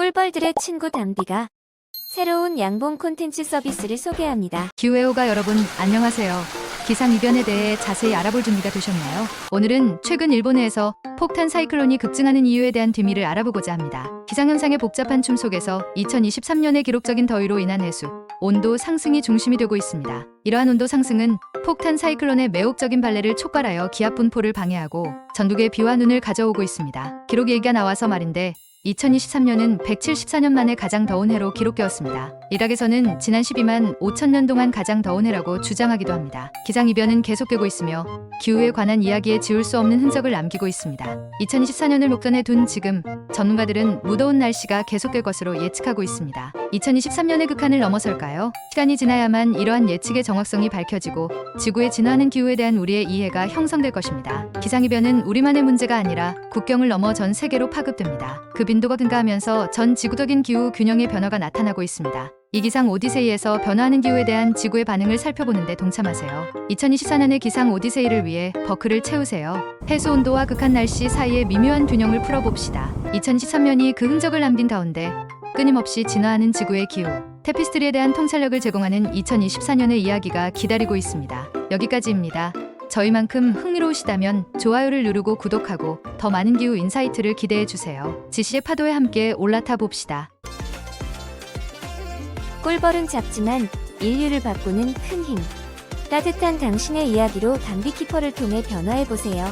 꿀벌들의 친구 담비가 새로운 양봉 콘텐츠 서비스를 소개합니다. 기후애호가 여러분 안녕하세요. 기상 이변에 대해 자세히 알아볼 준비가 되셨나요? 오늘은 최근 일본해에서 폭탄 사이클론이 급증하는 이유에 대한 뒤미를 알아보고자 합니다. 기상현상의 복잡한 춤 속에서 2023년의 기록적인 더위로 인한 해수, 온도 상승이 중심이 되고 있습니다. 이러한 온도 상승은 폭탄 사이클론의 매혹적인 발레를 촉발하여 기압 분포를 방해하고 전국에 비와 눈을 가져오고 있습니다. 기록 얘기가 나와서 말인데 2023년은 174년 만에 가장 더운 해로 기록되었습니다. 일각에서는 지난 12만 5천 년 동안 가장 더운 해라고 주장하기도 합니다. 기상이변은 계속되고 있으며 기후에 관한 이야기에 지울 수 없는 흔적을 남기고 있습니다. 2024년을 목전에 둔 지금 전문가들은 무더운 날씨가 계속될 것으로 예측하고 있습니다. 2023년의 극한을 넘어설까요? 시간이 지나야만 이러한 예측의 정확성이 밝혀지고 지구의 진화하는 기후에 대한 우리의 이해가 형성될 것입니다. 기상이변은 우리만의 문제가 아니라 국경을 넘어 전 세계로 파급됩니다. 그 빈도가 증가하면서 전 지구적인 기후 균형의 변화가 나타나고 있습니다. 이 기상 오디세이에서 변화하는 기후에 대한 지구의 반응을 살펴보는데 동참하세요. 2024년의 기상 오디세이를 위해 버크를 채우세요. 해수 온도와 극한 날씨 사이의 미묘한 균형을 풀어봅시다. 2023년이 그 흔적을 남긴 가운데 끊임없이 진화하는 지구의 기후, 테피스트리에 대한 통찰력을 제공하는 2024년의 이야기가 기다리고 있습니다. 여기까지입니다. 저희만큼 흥미로우시다면 좋아요를 누르고 구독하고 더 많은 기후 인사이트를 기대해 주세요. 지시의 파도에 함께 올라타 봅시다. 꿀벌은 작지만 인류를 바꾸는 큰 힘. 따뜻한 당신의 이야기로 담비키퍼를 통해 변화해보세요.